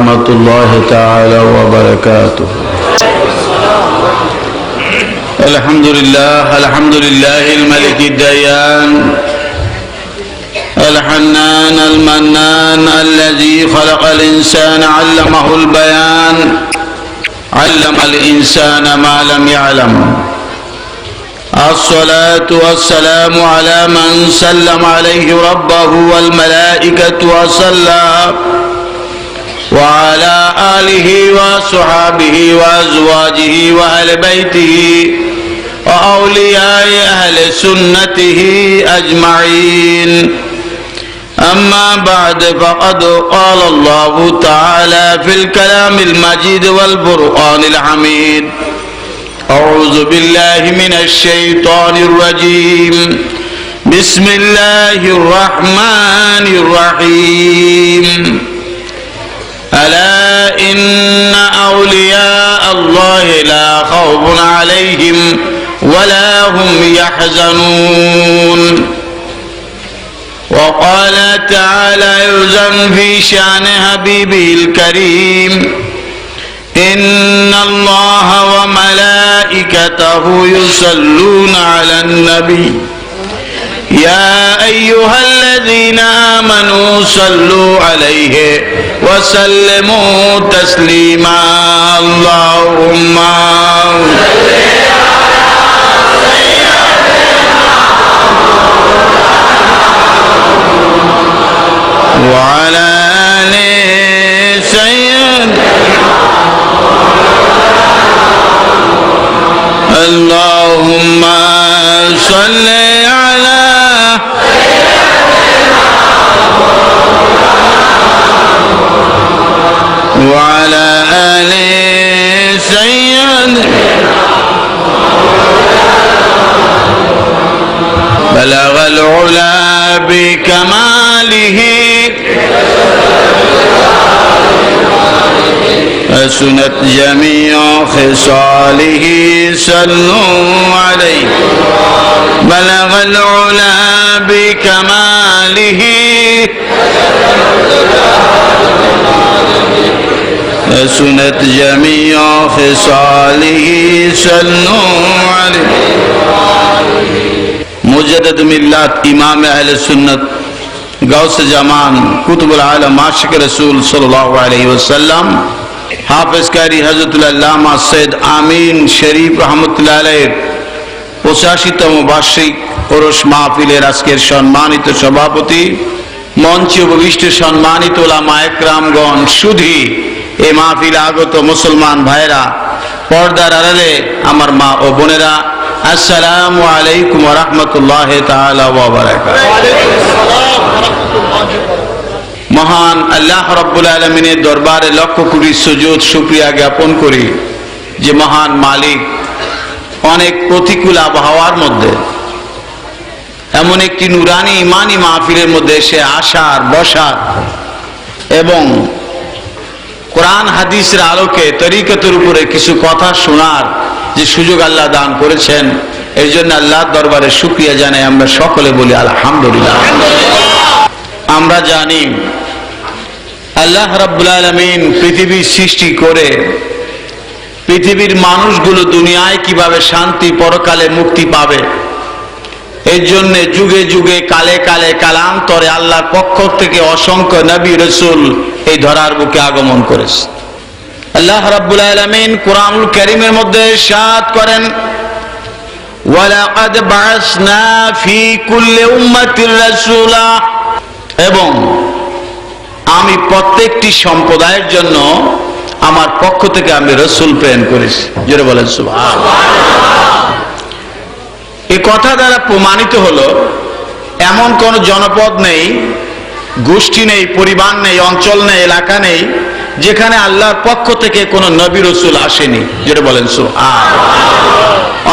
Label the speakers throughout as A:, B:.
A: ورحمة الله تعالى وبركاته. الحمد لله الحمد لله الملك الديان الحنان المنان الذي خلق الإنسان علمه البيان علم الإنسان ما لم يعلم. الصلاة والسلام على من سلم عليه ربه والملائكة وصلى وعلى آله وصحابه وأزواجه وأهل بيته وأولياء أهل سنته أجمعين. أما بعد فقد قال الله تعالى في الكلام المجيد والبرقان الحميد أعوذ بالله من الشيطان الرجيم. بسم الله الرحمن الرحيم. ألا إن أولياء الله لا خوف عليهم ولا هم يحزنون وقال تعالى يزن في شان حبيبه الكريم إن الله وملائكته يصلون على النبي يا أيها الذين آمنوا صلوا عليه وسلموا تسليما. اللهم وعلى آل سيد اللهم حسنت جميع خصاله صلوا عليه. بلغ العلا بكماله. حسنت جميع خصاله صلوا عليه. مجدد ملات امام أهل السنة غوث جمان قطب العالم عاشق رسول صلى الله عليه وسلم. হাফেজ কারি হজরতুল্লাহ সৈয়দ আমিন শরীফ রহমতুল্লাহ আলাইহির পঁচাশিতম বার্ষিক ওরস মাহফিলের আজকের সম্মানিত সভাপতি, মঞ্চে উপবিষ্ট সম্মানিত ওলামা একরামগণ, সুধী এ মাহফিল আগত মুসলমান ভাইরা পর্দার আড়ালে আমার মা ও বোনেরা, আসসালামু আলাইকুম রহমতুল্লাহ মহান আল্লাহ রব্বুল আলমিনের দরবারে লক্ষ কোটি সুযোগ সুক্রিয়া জ্ঞাপন করি যে মহান মালিক অনেক প্রতিকূল আবহাওয়ার মধ্যে, এমন একটি নুরানি ইমানি মাহফিলের মধ্যে এসে আসার, বসার এবং কোরআন হাদিসের আলোকে তরিকতের উপরে কিছু কথা শোনার যে সুযোগ আল্লাহ দান করেছেন এর জন্য আল্লাহর দরবারে শুক্রিয়া জানাই আমরা সকলে বলি আলহামদুলিল্লাহ। আমরা জানি আল্লাহ রাব্বুল আলমিন পৃথিবীর সৃষ্টি করে পৃথিবীর মানুষগুলো দুনিয়ায় কীভাবে শান্তি পরকালে মুক্তি পাবে? এর জন্য যুগে যুগে কালে কালে কালান্তরে আল্লাহর পক্ষ থেকে অসংখ্য নবী রসুল এই ধরার বুকে আগমন করেছে। আল্লাহ রাব্বুল আলামিন কোরআনুল কারীমের মধ্যে ইরশাদ করেন, ওয়ালাকাদ বাআসনা ফি কুল্লি উম্মাতির রাসূলা এবং আমি প্রত্যেকটি সম্প্রদায়ের জন্য আমার পক্ষ থেকে আমি রসুল প্রেরণ করেছি। জোরে বলেন এই কথা দ্বারা প্রমাণিত হলো, এমন কোন জনপদ নেই, গোষ্ঠী নেই, পরিবার নেই, অঞ্চল নেই, এলাকা নেই, যেখানে আল্লাহর পক্ষ থেকে কোন নবী রসুল আসেনি। যেটা বলেন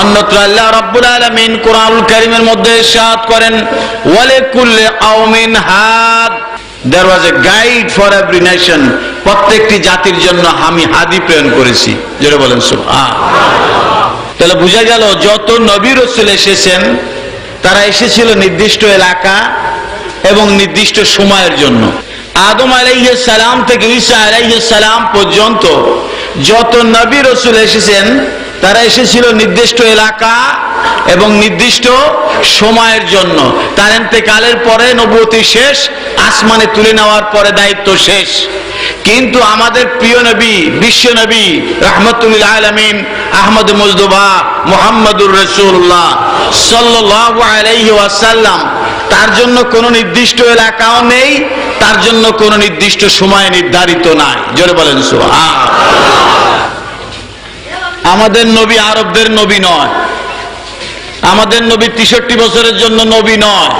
A: অন্যত্র আল্লাহ রব্বুল আলমিন কোরআনুল করিমের মধ্যে সাত করেন, ওয়ালে কুল্লে আওমিন হাদ। There was a guide for every nation প্রত্যেকটি জাতির জন্য আমি হাদি প্রেরণ করেছি। যেটা বলেন, সুবহান। তাহলে বোঝা গেল, যত নবী রসুল এসেছেন, তারা এসেছিল নির্দিষ্ট এলাকা এবং নির্দিষ্ট সময়ের জন্য। আদম সালাম থেকে ঈসা সালাম পর্যন্ত যত নবী রসুল এসেছেন তারা এসেছিল নির্দিষ্ট এলাকা এবং নির্দিষ্ট সময়ের জন্য। তার এতেকালের পরে নবতী শেষ, আসমানে তুলে নেওয়ার পরে দায়িত্ব শেষ। কিন্তু আমাদের প্রিয় নবী, বিশ্ব নবী, রহমতুল আলমিন, আহমদ মুজদুবা মোহাম্মদুর রসুল্লাহ ওয়াসাল্লাম, তার জন্য কোনো নির্দিষ্ট এলাকাও নেই, তার জন্য কোনো নির্দিষ্ট সময় নির্ধারিত নাই। জোরে বলেন সুবহান আমাদের নবী আরবদের নবী নয়। আমাদের নবী তেষট্টি বছরের জন্য নবী নয়।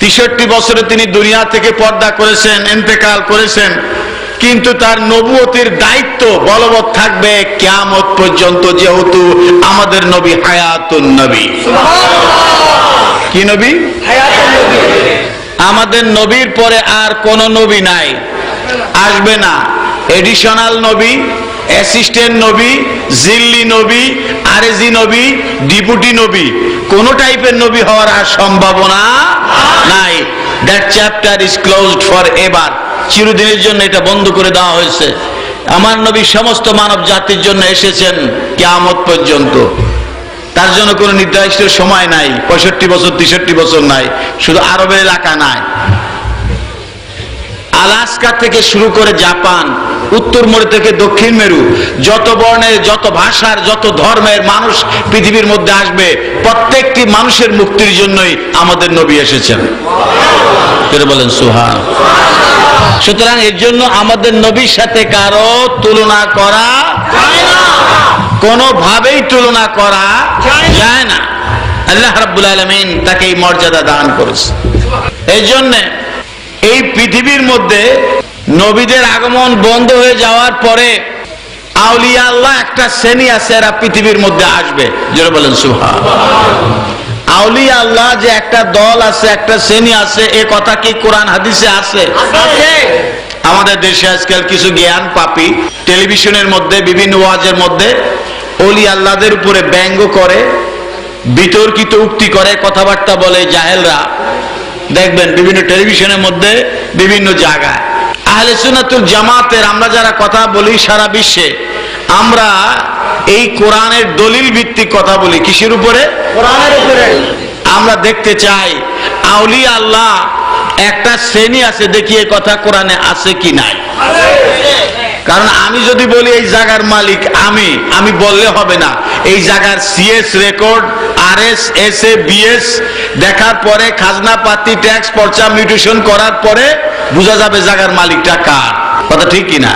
A: তেষট্টি বছরে তিনি দুনিয়া থেকে পর্দা করেছেন এন্তেকাল করেছেন। কিন্তু তার নবুয়তির দায়িত্ব বলবৎ থাকবে কেয়ামত পর্যন্ত যেহেতু আমাদের নবী হায়াতুন নবী। কি নবী? আমাদের নবীর পরে আর কোন নবী নাই। আসবে না। এডিশনাল নবী অ্যাসিস্ট্যান্ট নবী, জিল্লি নবী, আরেজি নবী, ডিপুটি নবী, কোন টাইপের নবী হওয়ার আর সম্ভাবনা নাই। That chapter is closed for ever চিরদিনের জন্য এটা বন্ধ করে দেওয়া হয়েছে। আমার নবী সমস্ত মানব জাতির জন্য এসেছেন কেয়ামত পর্যন্ত। তার জন্য কোনো নির্দিষ্ট সময় নাই, পঁয়ষট্টি বছর, তেষট্টি বছর নাই, শুধু আরবের এলাকা নাই। আলাস্কা থেকে শুরু করে জাপান উত্তর মেরু থেকে দক্ষিণ মেরু। যত বর্ণের যত ভাষার, যত ধর্মের মানুষ পৃথিবীর মধ্যে আসবে, প্রত্যেকটি মানুষের মুক্তির জন্যই আমাদের নবী এসেছেন। বলেন সুহান সুতরাং এর জন্য আমাদের নবীর সাথে কারও তুলনা করা কোনোভাবেই তুলনা করা যায় না। আল্লাহ রাব্বুল আলমিন তাকে এই মর্যাদা দান করেছে এই জন্যে এই পৃথিবীর মধ্যে নবীদের আগমন বন্ধ হয়ে যাওয়ার পরে আউলিয়া আল্লাহ একটা শ্রেণি আছে এরা পৃথিবীর মধ্যে আসবে। যেটা বলেন সুহা আউলিয়া আল্লাহ যে একটা দল আছে একটা শ্রেণি আছে এ কথা কি কোরআন হাদিসে আছে। আমাদের দেশে আজকাল কিছু জ্ঞান পাপি টেলিভিশনের মধ্যে বিভিন্ন ওয়াজের মধ্যে অলি আল্লাহদের উপরে ব্যঙ্গ করে বিতর্কিত উক্তি করে কথাবার্তা বলে জাহেলরা। দেখবেন বিভিন্ন টেলিভিশনের মধ্যে বিভিন্ন জায়গায়। আহলে সুনাতুল জামাতের আমরা যারা কথা বলি সারা বিশ্বে আমরা এই কোরআনের দলিল ভিত্তিক কথা বলি। কিসের উপরে?
B: কোরআনের উপরে।
A: আমরা দেখতে চাই আউলি আল্লাহ একটা শ্রেণি আছে দেখি এই কথা কোরআনে আছে কি নাই। কারণ আমি যদি বলি এই জায়গার মালিক আমি আমি বললে হবে না। এই জায়গার CS record R S S A BS দেখার পরে খাজনা পাতি ট্যাক্স পর্চা মিউটেশন করার পরে বোঝা যাবে জায়গার মালিকটা কার। কথা ঠিক কিনা?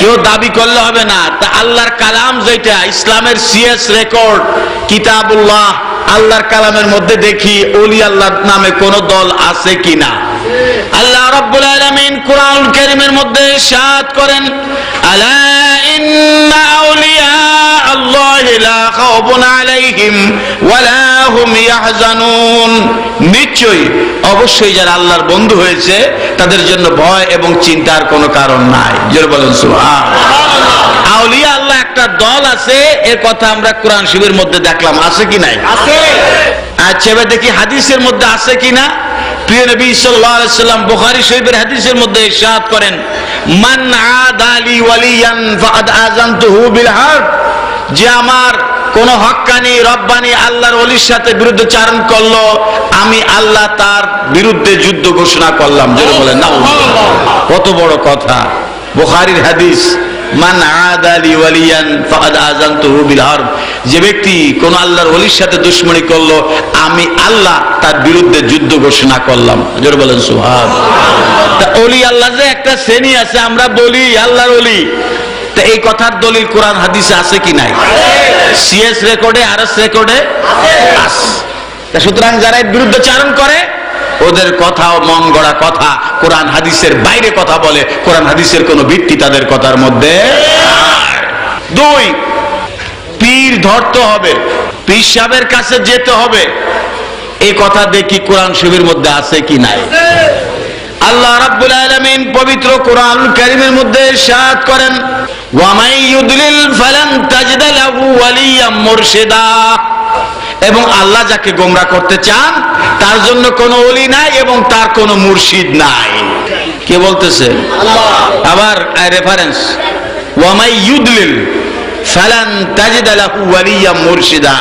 A: কেউ দাবি করলে হবে না। তা আল্লাহর কালাম যেটা, ইসলামের সিএস রেকর্ড কিতাবুল্লাহ, আল্লাহর কালামের মধ্যে দেখি অলি আল্লাহর নামে কোন দল আছে কিনা। আল্লাহ রাব্বুল আলামিন কোরআন কারীমের মধ্যে ইরশাদ করেন, আলা ইন্না আউলিয়া আল্লাহি লা খাউফুন আলাইহিম ওয়ালা নিশ্চয়ই অবশ্যই যারা আল্লাহর বন্ধু হয়েছে তাদের জন্য ভয় এবং চিন্তার কোনো কারণ নাই। জোরে বলেন আউলিয়া আল্লাহ একটা দল আছে এর কথা আমরা কোরআন শিবের মধ্যে দেখলাম। আছে কি নাই? আচ্ছা এবার দেখি হাদিসের মধ্যে আছে কিনা প্রিয় নবী সাল্লাম বুখারী শরীফের হাদিসের মধ্যে ইরশাদ করেন মান আদালি ওয়ালিয়ান আযানতুহু বিল হারব যে আমার কোন হক্কানি রব্বানি আল্লাহর অলির সাথে বিরুদ্ধে চারণ করল, আমি আল্লাহ তার বিরুদ্ধে যুদ্ধ ঘোষণা করলাম। যেটা বলেন, না কত বড় কথা। বুখারীর হাদিস, মান আদালি ওয়ালিয়ান ফাকাদ আযানতুহু বিল হারব যে ব্যক্তি কোন আল্লাহর ওলির সাথে দুশমনি করল, আমি আল্লাহ তার বিরুদ্ধে যুদ্ধ ঘোষণা করলাম। জোরে বলেন সুবহান তা ওলি আল্লাহ যে একটা শ্রেণি আছে, আমরা বলি আল্লাহর ওলি। এই কথার দলিল কোরআন হাদিসে আছে কি নাই? সিএস রেকর্ডে আরএস রেকর্ডে সুতরাং যারা এর বিরুদ্ধে চারণ করে, ওদের কথাও মন গড়া কথা। কোরআন হাদিসের বাইরে কথা বলে, কোরআন হাদিসের কোনো ভিত্তি তাদের কথার মধ্যে দুই, পীর ধরতে হবে, পীর সাহেবের কাছে যেতে হবে। এই কথা দেখি কোরআন শরীফের মধ্যে আছে কি নাই? আল্লাহ রাব্বুল আলামিন পবিত্র কোরআন কারীমের মধ্যে ইরশাদ করেন ওয়ামাই ইউদলিল ফালান তাজিদ লাহু ওয়ালিয়াম মুরশিদা। এবং আল্লাহ যাকে গোমরা করতে চান তার জন্য কোনো ওলি নাই এবং তার কোনো মুর্শিদ নাই। কে বলতেছে? আবার রেফারেন্স ওয়ামাই ইউদলিল ফালান তাজিদ লাহু ওয়ালিয়া মুরশিদা।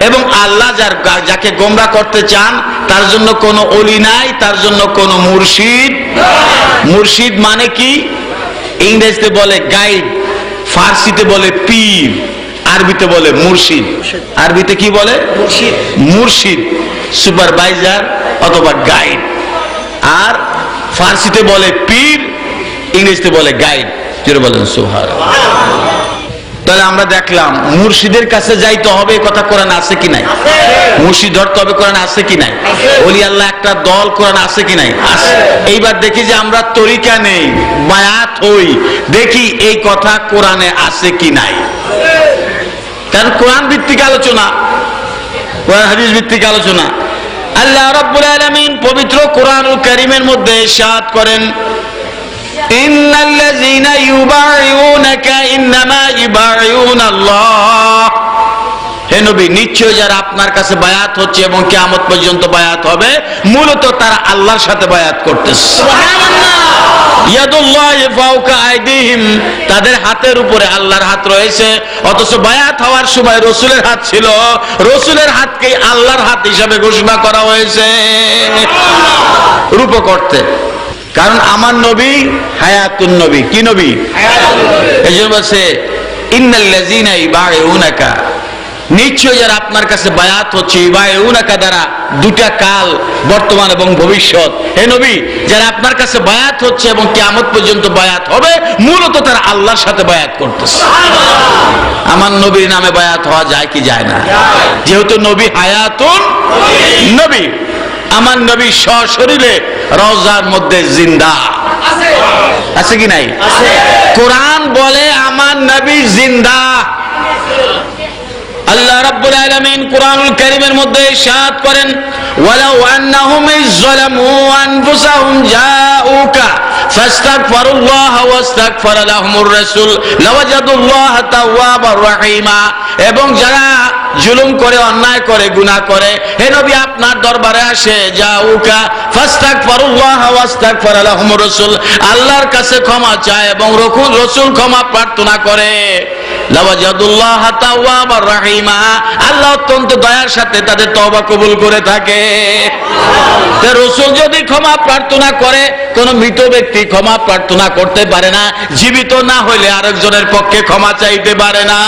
A: এবং আল্লাহ যার যাকে গোমরা করতে চান তার জন্য কোনো অলি নাই তার জন্য কোনো মুর্শিদ মুর্শিদ মানে কি? ইংরেজিতে বলে গাইড ফার্সিতে বলে পীর আরবিতে বলে মুর্শিদ। আরবিতে কি বলে?
B: মুর্শিদ।
A: মুর্শিদ সুপারভাইজার অথবা গাইড। আর ফার্সিতে বলে পীর ইংরেজিতে বলে গাইড। যেটা বলেন সোহার তাহলে আমরা দেখলাম, মুর্শিদের কাছে যাইতে হবে কথা কোরআন আছে কি নাই? মুর্শিদ ধরতে হবে কোরআন আছে কি নাই? ওলি আল্লাহ একটা দল কোরআন আছে কি নাই? এইবার দেখি যে আমরা তরিকা নেই, বায়াত হই, দেখি এই কথা কোরআনে আছে কি নাই। কারণ কোরআন ভিত্তিক আলোচনা, কোরআন হাদিস ভিত্তিক আলোচনা। আল্লাহ রাব্বুল আলামিন পবিত্র কোরআনুল কারীমের মধ্যে ইরশাদ করেন ইন্নাল্লাযীনা ইউবাইউনাকা ইন্নামা ইউবাইউনা আল্লাহ হে নবী নিশ্চয় যারা আপনার কাছে বায়াত হচ্ছে এবং কিয়ামত পর্যন্ত বায়াত হবে মূলত তারা আল্লাহর সাথে বায়াত করতেছে। তাদের হাতের উপরে আল্লাহর হাত রয়েছে অথচ বায়াত হওয়ার সময় রসুলের হাত ছিল রসুলের হাতকে আল্লাহর হাত হিসাবে ঘোষণা করা হয়েছে। রূপ করতে কারণ আমার নবী হায়াতুন নবী। কি নবী? এই জন্য বলছে নিশ্চয় যারা আপনার কাছে বায়াত হচ্ছে ইবাইউনাকা দ্বারা দুটা কাল বর্তমান এবং ভবিষ্যৎ। হে নবী যারা আপনার কাছে বায়াত হচ্ছে এবং কিয়ামত পর্যন্ত বায়াত হবে মূলত তারা আল্লাহর সাথে বায়াত করতেছে। আমার নবীর নামে বায়াত হওয়া যায় কি যায় না? যেহেতু নবী হায়াতুন নবী। আমার নবী সশরীরে রওজার মধ্যে জিন্দা। আছে। কি নাই? কোরআন বলে আমার নবী জিন্দা। আল্লাহ রাব্বুল আলামিন কোরআনুল কারীমের মধ্যে ইরশাদ করেন ওয়ালাউ আন্নাহুম ইযলামু আনফুসাহুম জাউকা ফাস্তাগফিরুল্লাহ ওয়াস্তাগফার লাহুমুর রাসূল লাওয়াজাদুল্লাহ তাওয়াবার রহিমা। এবং যারা জুলুম করে, অন্যায় করে, গুনাহ করে। হে নবী, আপনার দরবারে আসে যা উকা ফাস্তাক ফাস্তাগফিরুল্লাহ ওয়াস্তাক লাহুমুর রাসূল। আল্লাহর কাছে ক্ষমা চায় এবং রাসূল ক্ষমা প্রার্থনা করে। আল্লাহ অত্যন্ত দয়ার সাথে তাদের তওবা কবুল করে থাকে। রসুল যদি ক্ষমা প্রার্থনা করে, কোন মৃত ব্যক্তি ক্ষমা প্রার্থনা করতে পারে না, জীবিত না হইলে আরেকজনের পক্ষে ক্ষমা চাইতে পারে না।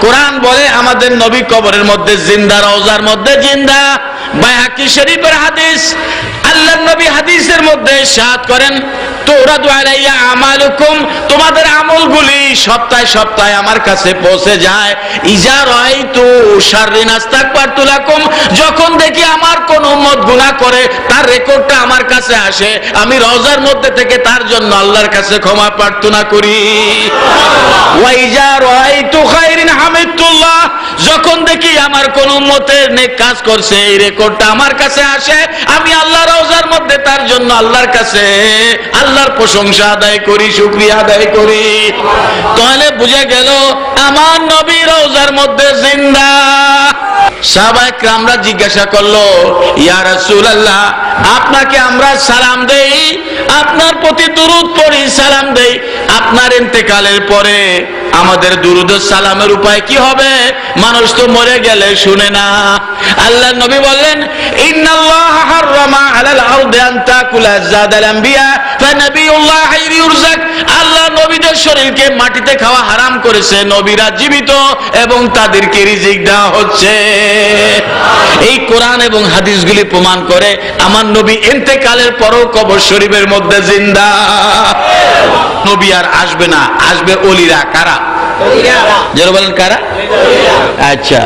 A: কোরআন বলে, আমাদের নবী কবরের মধ্যে জিন্দা, রওজার মধ্যে জিন্দা। বাইহাকি শরীফের হাদিস আল্লাহ নবী হাদিসের মধ্যে সাত করেন তোরাদু আলাইয়া আমালুকুম তোমাদের আমলগুলি সপ্তাহে সপ্তাহে আমার কাছে পৌঁছে যায়। ইজা রাইতু শাররিন আস্তাগফারতুলাকুম যখন দেখি আমার কোন উম্মত গুনাহ করে তার রেকর্ডটা আমার কাছে আসে আমি রওজার মধ্যে থেকে তার জন্য আল্লাহর কাছে ক্ষমা প্রার্থনা করি। ওয়া ইজা রাইতু খাইরিন হামিদুল্লাহ যখন দেখি আমার কোন উম্মতের নেক কাজ করছে এই রেকর্ডটা আমার কাছে আসে আমি আল্লাহ রওজার মধ্যে তার জন্য আল্লাহর কাছে আল্লাহর প্রশংসা আদায় করি, শুকরিয়া আদায় করি। তাহলে বুঝে গেল, আমার নবী রওজার মধ্যে জিন্দা। আমরা জিজ্ঞাসা করল, ইয়া রাসূলুল্লাহ, আপনাকে আমরা সালাম দেই? আপনার প্রতি দুরূদ পড়ি, সালাম দেই। আপনার ইন্তেকালের পরে আমাদের দুরুদ সালামের উপায় কি হবে? মানুষ তো মরে গেলে শুনে না। আল্লাহ নবী বললেন হাররামা আলাল আরদি আন তাকুলা জাদাল আম্বিয়া ফানাবিউল্লাহ ইউরজাক। আল্লাহ নবীদের শরীরকে মাটিতে খাওয়া হারাম করেছে নবীরা জীবিত এবং তাদেরকে রিজিক দেওয়া হচ্ছে। এই কোরআন এবং হাদিসগুলি প্রমাণ করে আমার নবী ইন্তেকালের পরও কবর শরীফের মধ্যে জিন্দা। নবী আর আসবে না আসবে অলিরা কারা? যারা বলেন কারা? আচ্ছা